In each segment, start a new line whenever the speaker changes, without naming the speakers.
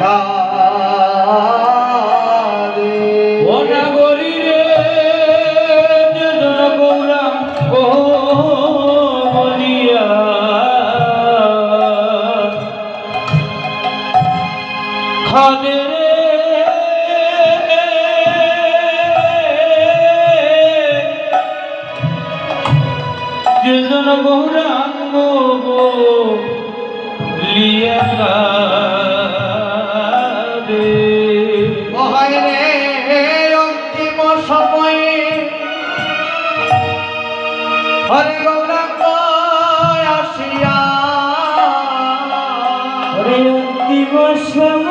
Baba. হরে গৌরাঙ্গ আসিয়া।
হরে অন্তিম গৌরাঙ্গ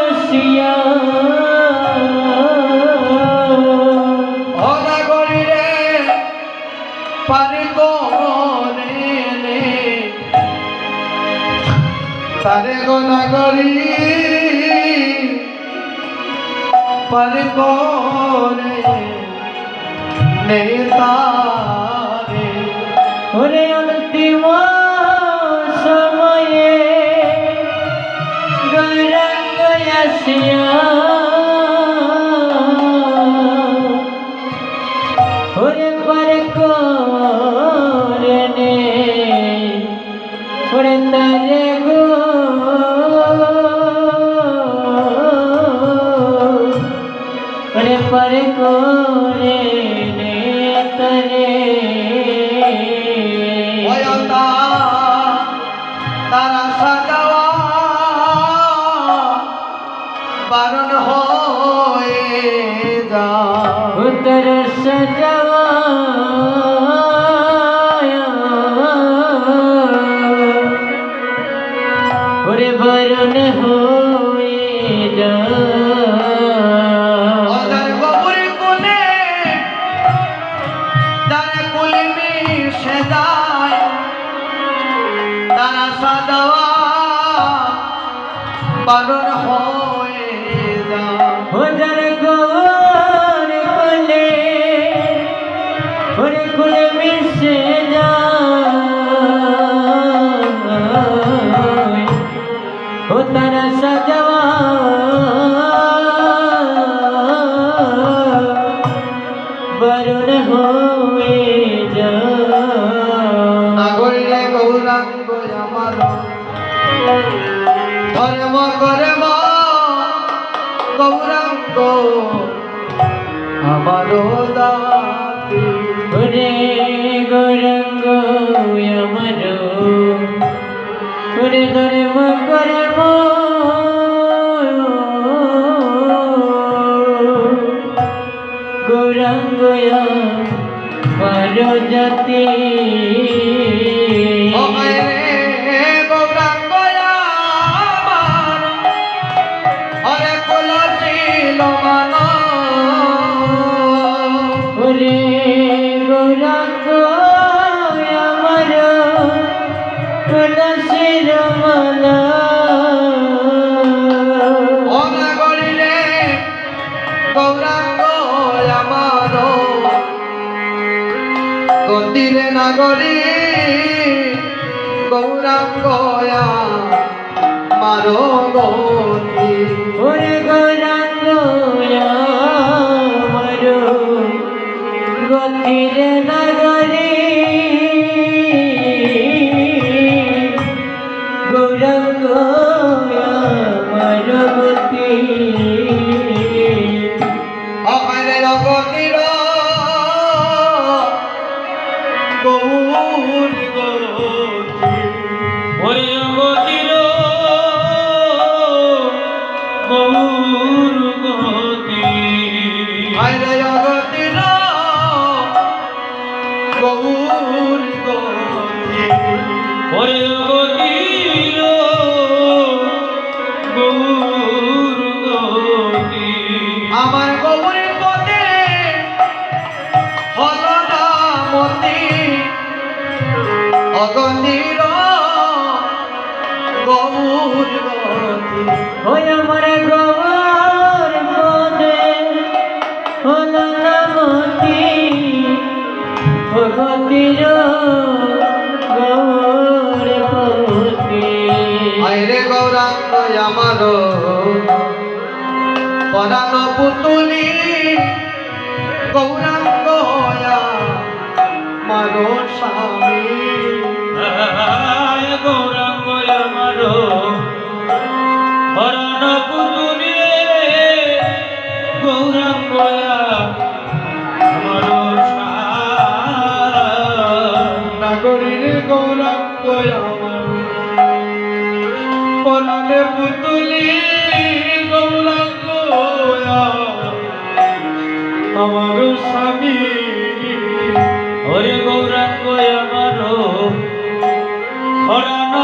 আসিয়া।
তারে গোনা করি
पर कौन नेता তার
আশা যাওয়া বারণ হয়ে যা
উদরস যাওয়া ওরে বারণ হয়
সাগরে গৌরাঙ্গ মারো গৌরী
ওরে গৌরাঙ্গ মারো
না 우리 걸어 অগণির গৌরবতী
ওই আমার মনে হলো না মতি। ভগতির গৌরবতী
আইরে গৌরাঙ্গ আমার। পরাণ পুতুলি গৌরাঙ্গ মারো স্বামী।
করিলে গৌরাঙ্গ আমার পলালে পুতুলি গৌরাঙ্গ আমার
স্বামী।
হরে গৌরাঙ্গ আমার
হরানো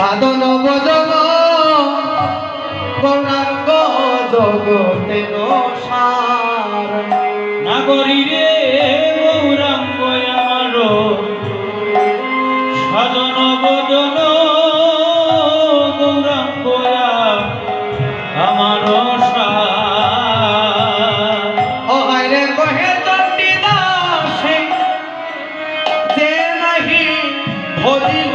সাধন বদল গৌরাঙ্গ জগতে সার
নাগরী রে গৌরাঙ্গ আমার। সাধন বদল গৌরাঙ্গ আমার
ভজিল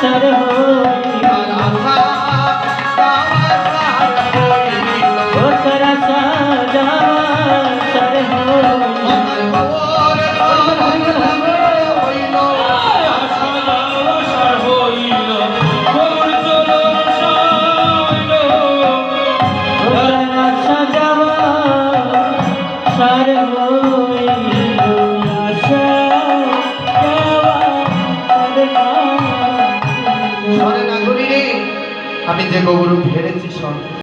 সর হো আমি যে গৌরব হেরেছি সব।